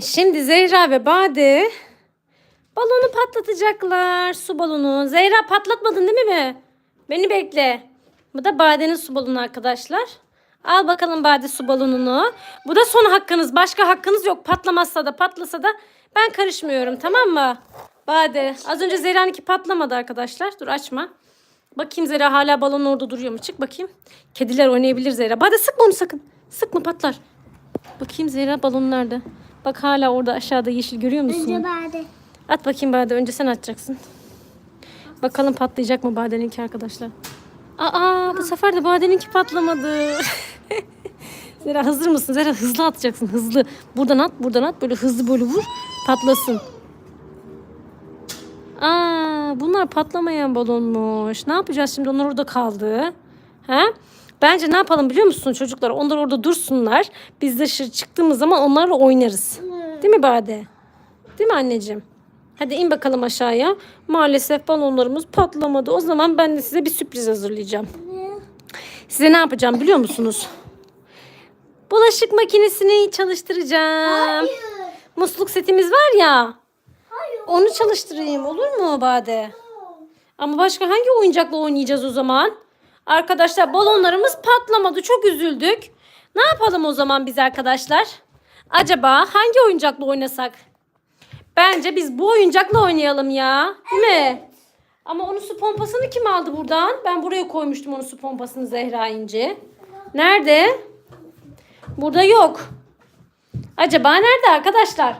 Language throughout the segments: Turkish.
Şimdi Zehra ve Bade balonu patlatacaklar. Su balonu. Zehra patlatmadın değil mi? Beni bekle. Bu da Bade'nin su balonu arkadaşlar. Al bakalım Bade su balonunu. Bu da son hakkınız. Başka hakkınız yok. Patlamazsa da patlasa da ben karışmıyorum tamam mı? Bade. Az önce Zehra'nınki patlamadı arkadaşlar. Dur açma. Bakayım Zehra hala balon orada duruyor mu? Çık bakayım. Kediler oynayabilir Zehra. Bade sıkma onu sakın. Sıkma patlar. Bakayım Zehra balon nerede? Bak hala orada aşağıda yeşil görüyor musun? Önce bade. At bakayım Bade. Önce sen atacaksın. Bakalım patlayacak mı Bade'ninki arkadaşlar. Aa bu sefer de Bade'ninki patlamadı. Zera hazır mısın? Zera hızlı atacaksın. Hızlı. Buradan at, buradan at. Böyle hızlı böyle vur. Patlasın. Aa bunlar patlamayan balonmuş. Ne yapacağız şimdi? Onlar orada kaldı. Ha? Bence ne yapalım biliyor musun çocuklar? Onlar orada dursunlar. Biz dışarı çıktığımız zaman onlarla oynarız. Değil mi Bade? Değil mi anneciğim? Hadi in bakalım aşağıya. Maalesef balonlarımız patlamadı. O zaman ben de size bir sürpriz hazırlayacağım. Size ne yapacağım biliyor musunuz? Bulaşık makinesini çalıştıracağım. Musluk setimiz var ya. Onu çalıştırayım olur mu Bade? Ama başka hangi oyuncakla oynayacağız o zaman? Arkadaşlar balonlarımız patlamadı. Çok üzüldük. Ne yapalım o zaman biz arkadaşlar? Acaba hangi oyuncakla oynasak? Bence biz bu oyuncakla oynayalım ya. Değil mi? Ama onun su pompasını kim aldı buradan? Ben buraya koymuştum onun su pompasını Zehra İnci. Nerede? Burada yok. Acaba nerede arkadaşlar?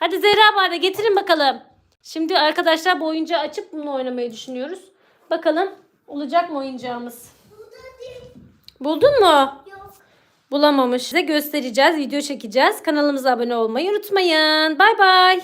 Hadi Zehra bari getirin bakalım. Şimdi arkadaşlar bu oyuncağı açıp bununla oynamayı düşünüyoruz. Bakalım olacak mı oyuncağımız? Buldun mu? Yok. Bulamamış. Size göstereceğiz, video çekeceğiz. Kanalımıza abone olmayı unutmayın. Bay bay.